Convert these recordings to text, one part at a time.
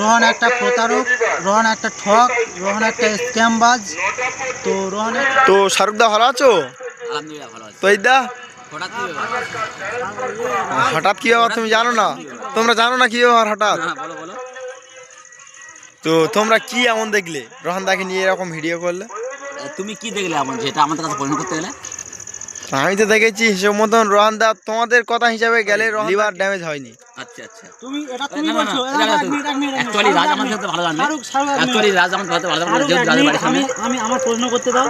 রোহন একটা প্রতারক রোহন একটা ঠক রোহন একটা স্ক্যামবাজ। তো রোহন তো শাহরুখদা ভালো আছো? আলহামদুলিল্লাহ ভালো আছে। হঠাৎ কি ব্যাপার? হঠাৎ কি ব্যাপার? তুমি জানো না? তোমরা জানো না কি ব্যাপার হঠাৎ? হ্যাঁ বলো বলো। তো তোমরা কি এমন দেখলে? রোহানদাকে নিয়ে এরকম ভিডিও করলে? তুমি কি দেখলে এমন? যেটা আমাদের কাছে পরিণত করতে গেলে? আমি তো দেখেছি হিসেব মতন রোহানদা তোমাদের কথা হিসাবে গেলে লিভার ড্যামেজ হয়নি। আচ্ছা আচ্ছা। তুমি এটা বলছো রাজ সাথে ভালো। অ্যাকচুয়ালি রাজ সাথে ভালো আমি আমি আমার প্রশ্ন করতে দাও।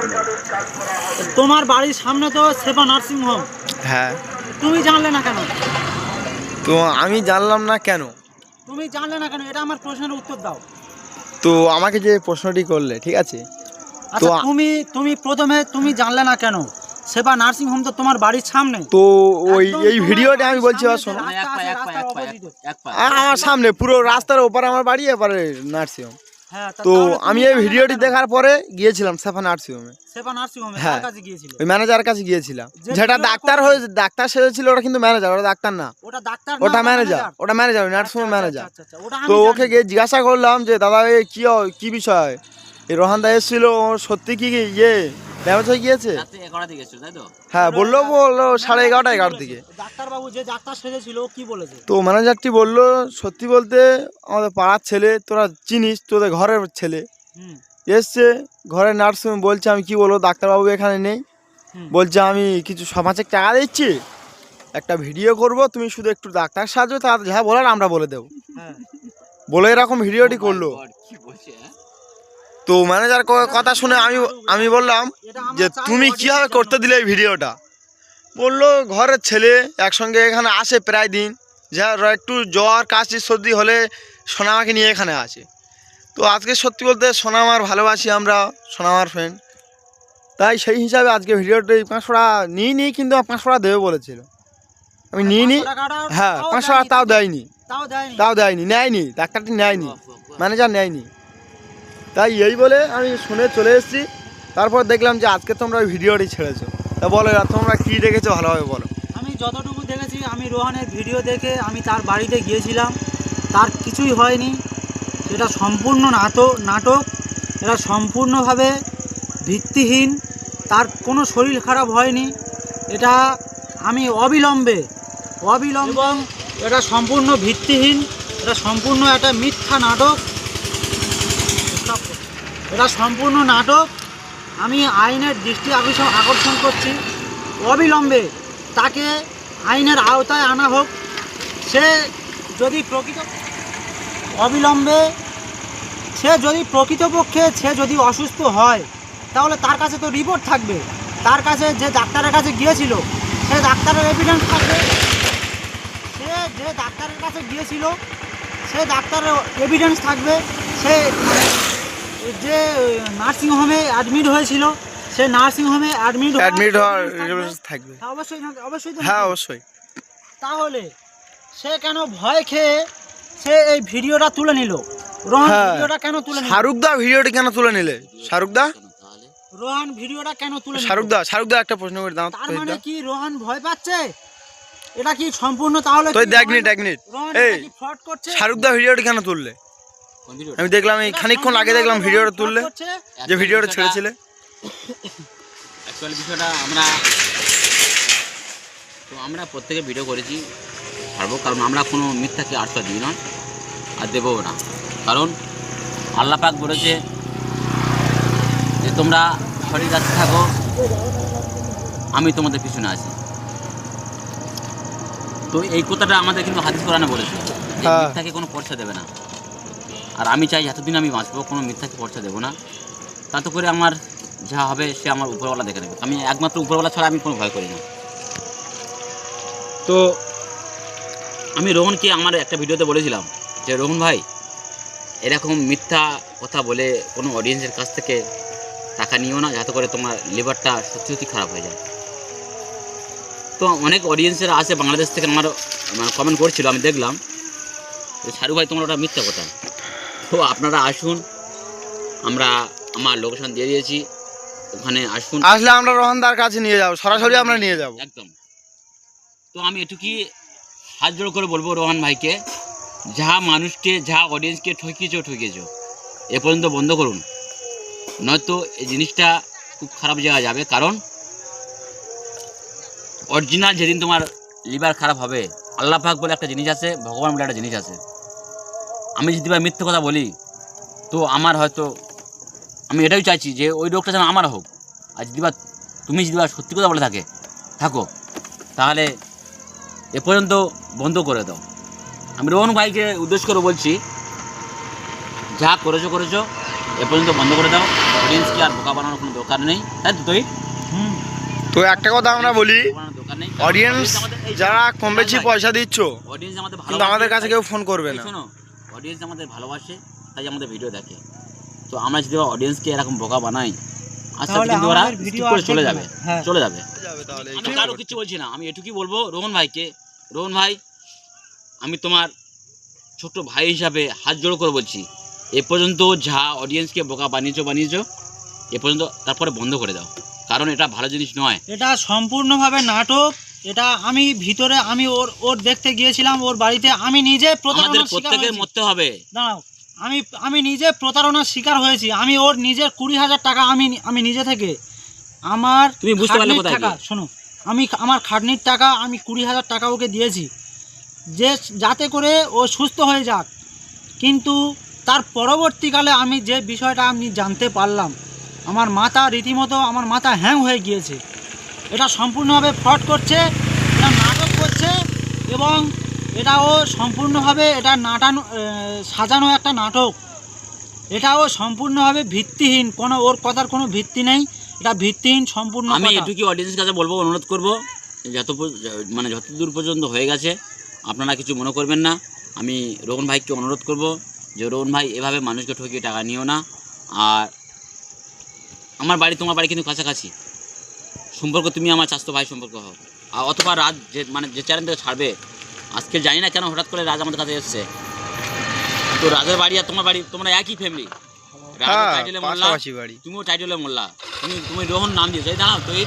তোমার বাড়ির সামনে তো সেবা নার্সিং হোম। হ্যাঁ। তুমি জানলে না কেন? তো আমি জানলাম না কেন? তুমি জানলে না কেন? এটা আমার প্রশ্নের উত্তর দাও। তো আমাকে যে প্রশ্নটি করলে ঠিক আছে? আচ্ছা আ- তুমি তুমি প্রথমে তুমি জানলে না কেন? সেবা নার্সিং হোম তো তোমার বাড়ির সামনে। তো ওই এই ভিডিওটা আমি বলছি আর শোনো। আমার সামনে পুরো রাস্তার ওপারে আমার বাড়ি এপারে নার্সিংহোম হ্যাঁ তা আমি এই ভিডিওটি দেখার পরে গিয়েছিলাম সেফা নার্সিংহোমে নার্সিং হোমে হ্যাঁ। ওই ম্যানেজারের কাছে গিয়েছিলাম। যেটা ডাক্তার হয়ে ডাক্তার সেজেছিল ওটা কিন্তু ম্যানেজার ওটা ডাক্তার না। ওটা ডাক্তার না, ওটা ম্যানেজার ওটা ম্যানেজার নার্সিংহোম আচ্ছা, ম্যানেজার। আচ্ছা, আচ্ছা, তো ওকে গিয়ে জিজ্ঞাসা করলাম যে দাদা এ কি হয়- কি বিষয়? এই রোহানদা এসেছিল সত্যি কি কি ইয়ে? ড্যামেজ হয়ে গিয়েছে? হ্যাঁ বলল বলল সাড়ে এগারোটা কি এগারোটার দিকে। ডাক্তারবাবু যে ডাক্তার সেজেছিল কি বলেছে? তো ম্যানেজারটি বলল সত্যি বলতে আমাদের পাড়ার ছেলে তোরা চিনিস তোদের ঘরের ছেলে। এসছে ঘরের নার্স বলছে আমি কি বলব ডাক্তারবাবু এখানে নেই। বলছে আমি কিছু সমাজে টাকা দিচ্ছি। একটা ভিডিও করব তুমি শুধু একটু ডাক্তার সাহায্য তা যা বলার আমরা বলে দেবো। হ্যাঁ। বলে এরকম ভিডিওটি Oh করল তো ম্যানেজার কথা শুনে আমি আমি বললাম যে তুমি কীভাবে করতে দিলে এই ভিডিওটা? বলল ঘরের ছেলে একসঙ্গে এখানে আসে প্রায় দিন। যা একটু জ্বর কাশি সর্দি হলে সোনামাকে নিয়ে এখানে আসে। তো আজকে সত্যি বলতে সোনামার ভালোবাসি আমরা সোনামার ফ্রেন্ড তাই সেই হিসাবে আজকে ভিডিওটা এই পাঁচশো টাকা নিই নি কিন্তু পাঁচশো টাকা দেবে বলেছিল। আমি নিই নি? হ্যাঁ তাও পাঁচশো টাকা তাও দেয়নি। তাও দেয়নি। নেয়নি ডাক্তারটি নেয়নি। ম্যানেজার নেয়নি। তাই এই বলে আমি শুনে চলে এসেছি। তারপর দেখলাম যে আজকে তোমরা ওই ভিডিওটি ছেড়েছো। তা বলো তোমরা কী দেখেছ ভালোভাবে বলো। আমি যতটুকু দেখেছি আমি রোহানের ভিডিও দেখে আমি তার বাড়িতে গিয়েছিলাম। তার কিছুই হয়নি। এটা সম্পূর্ণ নাটক নাটক। এটা সম্পূর্ণভাবে ভিত্তিহীন। তার কোনো শরীর খারাপ হয়নি। এটা আমি অবিলম্বে অবিলম্ব এটা সম্পূর্ণ ভিত্তিহীন। এটা সম্পূর্ণ একটা মিথ্যা নাটক। এটা সম্পূর্ণ নাটক। আমি আইনের দৃষ্টি আকর্ষণ আকর্ষণ করছি। অবিলম্বে তাকে আইনের আওতায় আনা হোক। সে যদি প্রকৃত অবিলম্বে সে যদি প্রকৃতপক্ষে সে যদি অসুস্থ হয়, তাহলে তার কাছে তো রিপোর্ট থাকবে। তার কাছে যে ডাক্তারের কাছে গিয়েছিল, সে ডাক্তারের এভিডেন্স থাকবে। সে যে ডাক্তারের কাছে গিয়েছিল, সে ডাক্তারের এভিডেন্স থাকবে। সে যে নার্সিংহোমে অ্যাডমিট হয়েছিল সে নার্সিংহোমে অ্যাডমিট অ্যাডমিট হওয়ার থাকবে। অবশ্যই অবশ্যই হ্যাঁ অবশ্যই। তাহলে সে কেন ভয় খেয়ে সে এই ভিডিওটা তুলে নিল? রোহান হ্যাঁ। ভিডিওটা কেন তুলে নিল? শাহরুখদা ভিডিওটা কেন তুলে নিলে? শাহরুখদা? রোহান ভিডিওটা কেন তুলে নিল? শাহরুখদা শাহরুখদা একটা প্রশ্ন করে দাও তার মানে কি রোহান ভয় পাচ্ছে? এটা কি সম্পূর্ণ তাহলে তুই দেখ নি দেখ নি এই শাহরুখদা ভিডিওটি কেন তুললে? আমি দেখলাম এই খানিকক্ষণ আগে দেখলাম ভিডিওটা তুললে যে ভিডিওটা ছেড়েছিলে। অ্যাকচুয়ালি বিষয়টা আমরা তো আমরা প্রত্যেকে ভিডিও করেছি পারব কারণ আমরা কোনো মিথ্যাকে আশ্রয় দিই না আর দেবও না। কারণ আল্লাহ পাক বলেছে যে তোমরা সঠিক রাস্তা থাকো আমি তোমাদের পিছনে আছি। তো এই কথাটা আমাদের কিন্তু হাদিস কোরআনে বলেছে হ্যাঁ। মিথ্যাকে কোনো পরীক্ষা দেবে না। আর আমি চাই এতদিন আমি বাঁচবো, কোনো মিথ্যাকে পরীক্ষা দেবো না। তাতে করে আমার যা হবে, সে আমার উপরওয়ালা দেখে নেবে। আমি একমাত্র উপরওয়ালা ছাড়া আমি কোনো ভয় করি না। তো আমি রোহনকে আমার একটা ভিডিওতে বলেছিলাম যে, রোহন ভাই, এরকম মিথ্যা কথা বলে কোনো অডিয়েন্সের কাছ থেকে টাকা নিও না, যাতে করে তোমার লিভারটা সত্যি সত্যি খারাপ হয়ে যায়। তো অনেক অডিয়েন্সেরা আসে বাংলাদেশ থেকে, আমার মানে কমেন্ট করছিল, আমি দেখলাম যে শাহরুখ ভাই, তোমার ওটা মিথ্যা কথা। তো আপনারা আসুন। আমরা আমার লোকেশন দিয়ে দিয়েছি। ওখানে আসুন। আসলে আমরা রোহানদার কাছে নিয়ে যাব। সরাসরি আমরা নিয়ে যাব। একদম। তো আমি এটুকুই হাত জোড় করে বলব রোহান ভাইকে যা মানুষকে যা অডিয়েন্সকে ঠকিয়েছো ঠকিয়েছো এ পর্যন্ত বন্ধ করুন। নয়তো এই জিনিসটা খুব খারাপ জায়গায় যাবে। কারণ অরিজিনাল যেদিন তোমার লিভার খারাপ হবে আল্লাহ পাক বলে একটা জিনিস আছে ভগবান বলে একটা জিনিস আছে। আমি যদি বা মিথ্যে কথা বলি তো আমার হয়তো আমি এটাই চাইছি যে ওই রোগটা যেন আমার হোক। আর যদি বা তুমি যদি বা সত্যি কথা বলে থাকে থাকো তাহলে এ পর্যন্ত বন্ধ করে দাও। আমি রোহন ভাইকে উদ্দেশ্য করে বলছি যা করেছ করেছ এ পর্যন্ত বন্ধ করে দাও। অডিয়েন্সকে আর বোকা বানানোর কোনো দরকার নেই। তাই তো তুই তো একটা কথা আমরা বলি অডিয়েন্স যারা কম বেশি পয়সা দিচ্ছ অডিয়েন্স আমাদের কিন্তু আমাদের কাছে কেউ ফোন করবে না। শোনো অডিয়েন্স আমাদের ভালোবাসে তাই আমাদের ভিডিও দেখে। তো আমরা যদি অডিয়েন্সকে এরকম বোকা বানাই আস্তে আস্তে কিন্তু ওরা ভিডিও করে চলে যাবে হ্যাঁ। চলে যাবে। তাহলে আমি কারও কিছু বলছি না আমি এটুকুই বলব রোহন ভাইকে। রোহন ভাই আমি তোমার ছোট ভাই হিসাবে হাত জোড় করে বলছি এ পর্যন্ত যা অডিয়েন্সকে বোকা বানিয়েছো বানিয়েছো এ পর্যন্ত তারপরে বন্ধ করে দাও। কারণ এটা ভালো জিনিস নয়। এটা সম্পূর্ণভাবে নাটক এটা আমি ভিতরে আমি ওর ওর দেখতে গিয়েছিলাম ওর বাড়িতে আমি নিজে আমাদের শিকার প্রত্যেকের মরতে হবে। দাঁড়াও আমি আমি নিজে প্রতারণার শিকার হয়েছি। আমি ওর নিজের কুড়ি হাজার টাকা আমি আমি নিজে থেকে আমার তুমি বুঝতে পারলে কোথায় টাকা শোনো আমি আমার খাটনির টাকা আমি কুড়ি হাজার টাকা ওকে দিয়েছি। যে যাতে করে ও সুস্থ হয়ে যাক। কিন্তু তার পরবর্তীকালে আমি যে বিষয়টা আমি জানতে পারলাম আমার মাথা রীতিমতো আমার মাথা হ্যাং হয়ে গিয়েছে। এটা সম্পূর্ণভাবে ফ্রড করছে এটা নাটক করছে এবং এটাও সম্পূর্ণভাবে এটা নাটানো সাজানো একটা নাটক। এটাও সম্পূর্ণভাবে ভিত্তিহীন কোনো ওর কথার কোনো ভিত্তি নেই এটা ভিত্তিহীন সম্পূর্ণ আমি। এটুকু অডিয়েন্সের কাছে বলব অনুরোধ করব যত মানে যতদূর পর্যন্ত হয়ে গেছে আপনারা কিছু মনে করবেন না। আমি রোহন ভাইকে অনুরোধ করব যে রোহন ভাই এভাবে মানুষকে ঠকিয়ে টাকা নিও না। আর আমার বাড়ি তোমার বাড়ি কিন্তু কাছাকাছি। সম্পর্ক তুমি আমার স্বাস্থ্য ভাই সম্পর্ক হও। আর অথবা রাজ যে মানে যে চ্যানেল থেকে ছাড়বে আজকে জানি না কেন হঠাৎ করে রাজ আমাদের কাছে এসছে। তো রাজের বাড়ি আর তোমার বাড়ি তোমরা একই ফ্যামিলি টাইটেলে মোল্লা তুমিও টাইটেলে মোল্লা। তুমি তুমি রোহন নাম দিয়েছ। এই দাঁড়াও তুই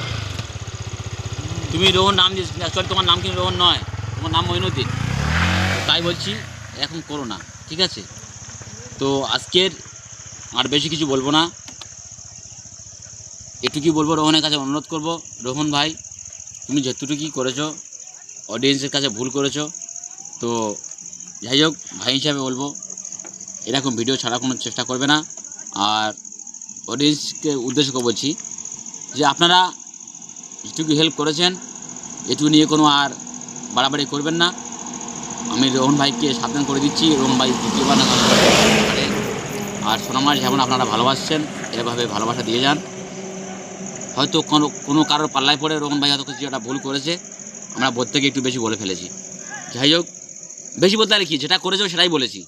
তুমি রোহন নাম দিয়েছ অ্যাকচুয়ালি তোমার নাম কিন্তু রোহন নয়? তোমার নাম মইনুদ্দিন। তাই বলছি এখন করো না ঠিক আছে? তো আজকের আর বেশি কিছু বলব না। এটুকুই বলব রোহনের কাছে অনুরোধ করব। রোহন ভাই, তুমি যতটুকুই করেছ অডিয়েন্সের কাছে ভুল করেছ, তো যাই হোক, ভাই হিসাবে বলব, এরকম ভিডিও ছাড়া কোনো চেষ্টা করবে না। আর অডিয়েন্সকে উদ্দেশ্য বলছি যে আপনারা যেটুকু হেল্প করেছেন, এটুকু নিয়ে কোনো আর বাড়াবাড়ি করবেন না। আমি রোহন ভাইকে সাবধান করে দিচ্ছি। রোহন ভাই দ্বিতীয়বার আর সোনামার যেমন আপনারা ভালোবাসছেন এভাবে ভালোবাসা দিয়ে যান। হয়তো কোনো কোনো কারোর পাল্লায় পড়ে রোহন ভাই হয়তো কিছু একটা ভুল করেছে। আমরা প্রত্যেকে একটু বেশি বলে ফেলেছি। যাই হোক বেশি বলতে আর কি যেটা করেছে সেটাই বলেছি।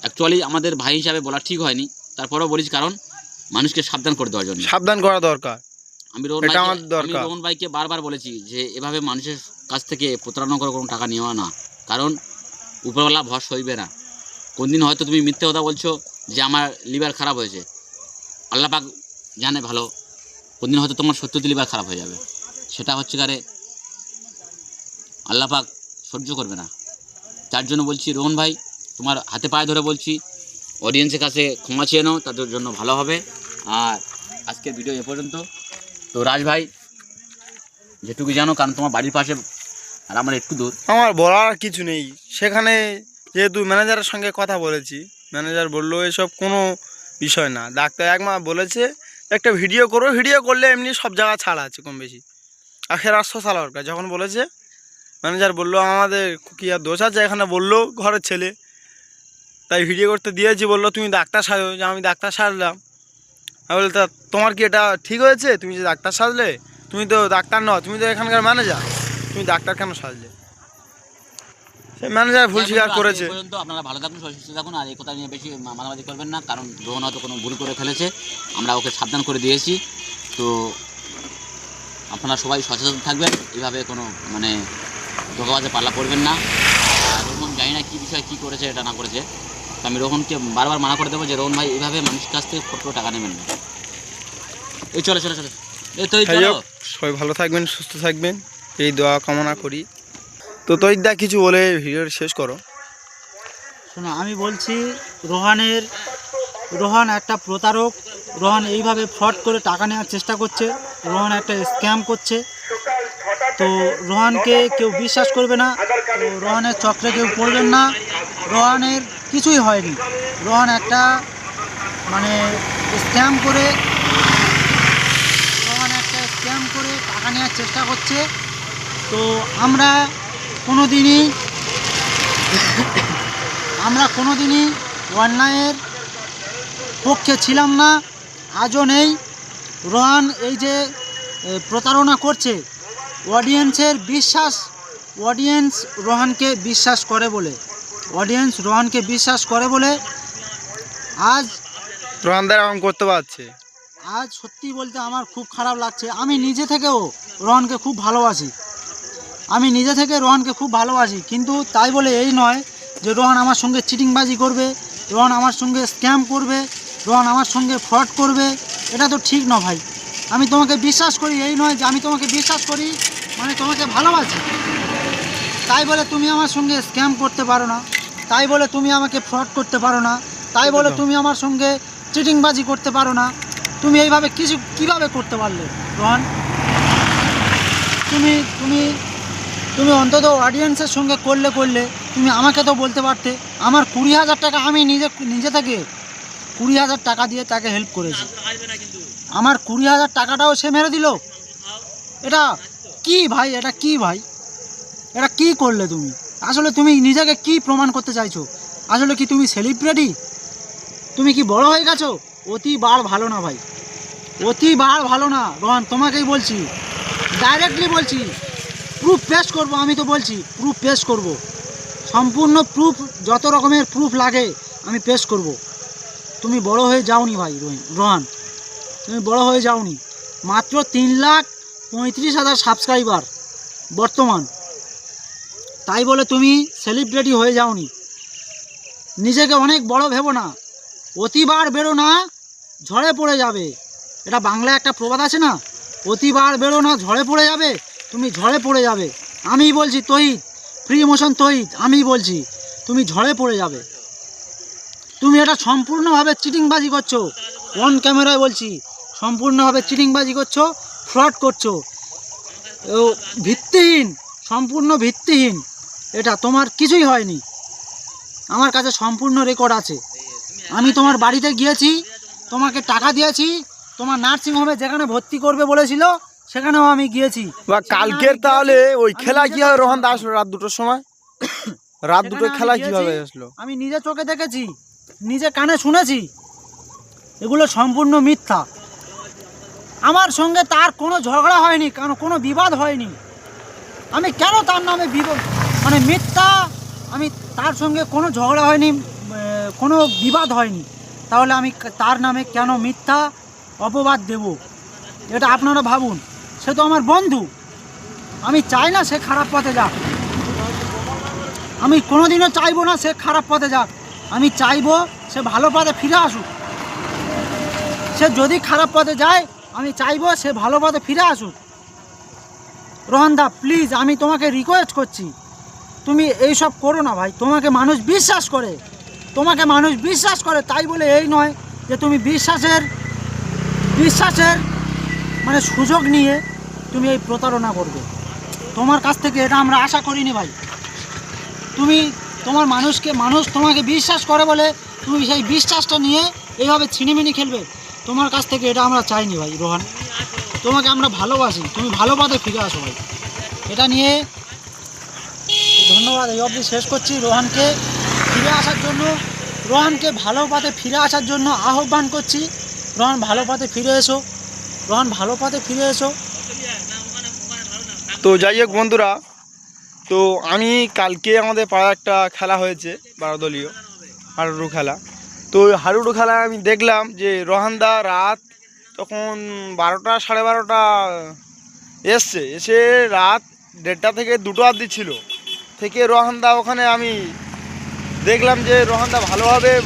অ্যাকচুয়ালি আমাদের ভাই হিসাবে বলা ঠিক হয়নি। তারপরেও বলেছি কারণ মানুষকে সাবধান করে দেওয়ার জন্য। সাবধান করা দরকার। আমি রোহন আমি রোহন ভাইকে বারবার বলেছি যে এভাবে মানুষের কাছ থেকে প্রতারণা করে কোনো টাকা নেওয়া না। কারণ উপরওয়ালা ভস হইবে না। কোনদিন হয়তো তুমি মিথ্যে কথা বলছো যে আমার লিভার খারাপ হয়েছে। আল্লাহ পাক জানে ভালো। কোনদিন হয়তো তোমার সত্যি লিভার খারাপ হয়ে যাবে। সেটা হচ্ছে কারে আল্লাহ পাক সহ্য করবে না। তার জন্য বলছি, রোহন ভাই, তোমার হাতে পায়ে ধরে বলছি অডিয়েন্সের কাছে ক্ষমা চেয়ে নাও, তাদের জন্য ভালো হবে। আর আজকের ভিডিও এ পর্যন্ত। তো রাজ ভাই, যেটুকু জানো, কারণ তোমার বাড়ির পাশে আর আমার একটু দূর। আমার বলার কিছু নেই। সেখানে যেহেতু ম্যানেজারের সঙ্গে কথা বলেছি ম্যানেজার বলল এসব কোনো বিষয় না। ডাক্তার একমা বলেছে একটা ভিডিও করো ভিডিও করলে এমনি সব জায়গা ছাড় আছে কম বেশি। আখের সোশ্যাল ওয়ার্কার যখন বলেছে ম্যানেজার বলল, আমাদের কী আর দোষ আছে? এখানে বলল, ঘরের ছেলে। তাই ভিডিও করতে দিয়েছি, বলল, তুমি ডাক্তার সাজো। যে, আমি ডাক্তার সাজলাম। আমি বলি তা তোমার কি এটা ঠিক হয়েছে? তুমি যে ডাক্তার সাজলে, তুমি তো ডাক্তার নও, তুমি তো এখানকার ম্যানেজার তুমি ডাক্তার কেন সাজলে? ম্যানেজার ভুল স্বীকার করেছে। পর্যন্ত আপনারা ভালো থাকুন সুস্থ থাকুন আর এই কথা নিয়ে বেশি মা- করবেন না কারণ গ্রহণ হয়তো কোনো ভুল করে ফেলেছে। আমরা ওকে সাবধান করে দিয়েছি। তো আপনারা সবাই সচেতন থাকবেন এইভাবে কোনো মানে ধোকাবাজে পাল্লা পড়বেন না। রোহন জানি না কী বিষয় কী করেছে এটা না করেছে। তো আমি রোহনকে বারবার মানা করে দেবো যে রোহন ভাই এইভাবে মানুষের কাছ থেকে ফটো টাকা নেবেন? না এই চলো চলো চলো। এই তো হোক সবাই ভালো থাকবেন সুস্থ থাকবেন। এই দোয়া কামনা করি। তো তৈদা কিছু বলে ভিডিওটা শেষ করো। শোনো, আমি বলছি, রোহানের, রোহান একটা প্রতারক। রোহান এইভাবে ফ্রড করে টাকা নেওয়ার চেষ্টা করছে। রোহান একটা স্ক্যাম করছে। তো রোহানকে কেউ বিশ্বাস করবে না। রোহানের চক্রে কেউ পড়বেন না। রোহানের কিছুই হয়নি। রোহান একটা মানে স্ক্যাম করে, রোহান একটা স্ক্যাম করে টাকা নেওয়ার চেষ্টা করছে। তো আমরা কোনো দিনই আমরা কোনো দিনই অন্যায়ের পক্ষে ছিলাম না আজও নেই। রোহান এই যে প্রতারণা করছে অডিয়েন্সের বিশ্বাস অডিয়েন্স রোহানকে বিশ্বাস করে বলে অডিয়েন্স রোহানকে বিশ্বাস করে বলে আজ রোহানদার এমন করতে পারছে। আজ সত্যি বলতে আমার খুব খারাপ লাগছে। আমি নিজে থেকেও রোহানকে খুব ভালোবাসি। আমি নিজে থেকে রোহনকে খুব ভালোবাসি কিন্তু তাই বলে এই নয় যে রোহন আমার সঙ্গে চিটিংবাজি করবে রোহন আমার সঙ্গে স্ক্যাম করবে রোহন আমার সঙ্গে ফ্রড করবে এটা তো ঠিক না ভাই। আমি তোমাকে বিশ্বাস করি এই নয় যে আমি তোমাকে বিশ্বাস করি মানে তোমাকে ভালোবাসি। তাই বলে তুমি আমার সঙ্গে স্ক্যাম করতে পারো না তাই বলে তুমি আমাকে ফ্রড করতে পারো না তাই বলে তুমি আমার সঙ্গে চিটিংবাজি করতে পারো না। তুমি এইভাবে কিছু কীভাবে করতে পারলে রোহন? তুমি তুমি তুমি অন্তত অডিয়েন্সের সঙ্গে করলে করলে তুমি আমাকে তো বলতে পারতে আমার কুড়ি হাজার টাকা আমি নিজে নিজে থেকে কুড়ি হাজার টাকা দিয়ে তাকে হেল্প করেছি। আমার কুড়ি হাজার টাকাটাও সে মেরে দিল। এটা কি ভাই? এটা কি ভাই? এটা কি করলে তুমি? আসলে তুমি নিজেকে কি প্রমাণ করতে চাইছো? আসলে কি তুমি সেলিব্রিটি তুমি কি বড় হয়ে গেছো? অতি বার ভালো না ভাই। অতি বার ভালো না। রোহান তোমাকেই বলছি। ডাইরেক্টলি বলছি। প্রুফ পেশ করব, আমি তো বলছি প্রুফ পেশ করব। সম্পূর্ণ প্রুফ যত রকমের প্রুফ লাগে, আমি পেশ করব। তুমি বড় হয়ে যাওনি ভাই, রোহিন তুমি বড় হয়ে যাওনি। মাত্র তিন লাখ পঁয়ত্রিশ হাজার সাবস্ক্রাইবার বর্তমান। তাই বলে তুমি সেলিব্রিটি হয়ে যাওনি। নিজেকে অনেক বড় ভেবো না। অতিবার বেরো না, ঝড়ে পড়ে যাবে। এটা বাংলায় একটা প্রবাদ আছে না? অতিবার বেরো না, ঝড়ে পড়ে যাবে? তুমি ঝড়ে পড়ে যাবে। আমি বলছি তহিত ফ্রি মোশন তহিত আমি বলছি, তুমি ঝড়ে পড়ে যাবে। তুমি এটা সম্পূর্ণভাবে চিটিংবাজি করছ। অন ক্যামেরায় বলছি, সম্পূর্ণভাবে চিটিংবাজি করছ ফ্রড করছ। ভিত্তিহীন, সম্পূর্ণ ভিত্তিহীন। এটা তোমার কিছুই হয়নি। আমার কাছে সম্পূর্ণ রেকর্ড আছে। আমি তোমার বাড়িতে গিয়েছি, তোমাকে টাকা দিয়েছি, তোমার নার্সিং হোমে যেখানে ভর্তি করবে বলেছিল সেখানেও আমি গিয়েছি। বা কালকের তাহলে ওই খেলা চোখে রোহানদা দেখেছি। আসলো রাত দুটোর সময়? রাত দুটো খেলা কীভাবে আসলো? আমি নিজে চোখে দেখেছি নিজে কানে শুনেছি। এগুলো সম্পূর্ণ মিথ্যা। আমার সঙ্গে তার কোনো ঝগড়া হয়নি কেন কোনো বিবাদ হয়নি। আমি কেন তার নামে বিবাদ? মানে মিথ্যা আমি তার সঙ্গে কোনো ঝগড়া হয়নি কোনো বিবাদ হয়নি। তাহলে আমি তার নামে কেন মিথ্যা অপবাদ দেব? এটা আপনারা ভাবুন। সে তো আমার বন্ধু। আমি চাই না সে খারাপ পথে যাক। আমি কোনোদিনও চাইব না সে খারাপ পথে যাক। আমি চাইব সে ভালো পথে ফিরে আসুক। সে যদি খারাপ পথে যায়, আমি চাইব সে ভালো পথে ফিরে আসুক। রোহনদা, প্লিজ, আমি তোমাকে রিকোয়েস্ট করছি। তুমি এইসব করো না ভাই। তোমাকে মানুষ বিশ্বাস করে। তোমাকে মানুষ বিশ্বাস করে, তাই বলে এই নয় যে তুমি বিশ্বাসের বিশ্বাসের মানে সুযোগ নিয়ে তুমি এই প্রতারণা করবে। তোমার কাছ থেকে এটা আমরা আশা করিনি ভাই। তুমি তোমার মানুষকে, মানুষ তোমাকে বিশ্বাস করে বলে তুমি সেই বিশ্বাসটা নিয়ে এইভাবে ছিনিমিনি খেলবে। তোমার কাছ থেকে এটা আমরা চাইনি ভাই, রোহান। তোমাকে আমরা ভালোবাসি। তুমি ভালো পথে ফিরে আসো ভাই। এটা নিয়ে ধন্যবাদ। এই অবধি শেষ করছি রোহানকে ফিরে আসার জন্য। রোহানকে ভালো পথে ফিরে আসার জন্য আহ্বান করছি। রোহান ভালো পথে ফিরে এসো। রোহান ভালো পথে ফিরে এসো। তো যাই হোক বন্ধুরা, তো আমি কালকে আমাদের পাড়ার একটা খেলা হয়েছে, বারোদলীয় হাডুডু খেলা। তো হাডুডু খেলা আমি দেখলাম যে রোহানদা রাত তখন বারোটা, সাড়ে বারোটা এসছে। এসে রাত দেড়টা থেকে দুটো অবধি ছিল। থেকে রোহানদা ওখানে আমি দেখলাম যে রোহানদা ভালোভাবে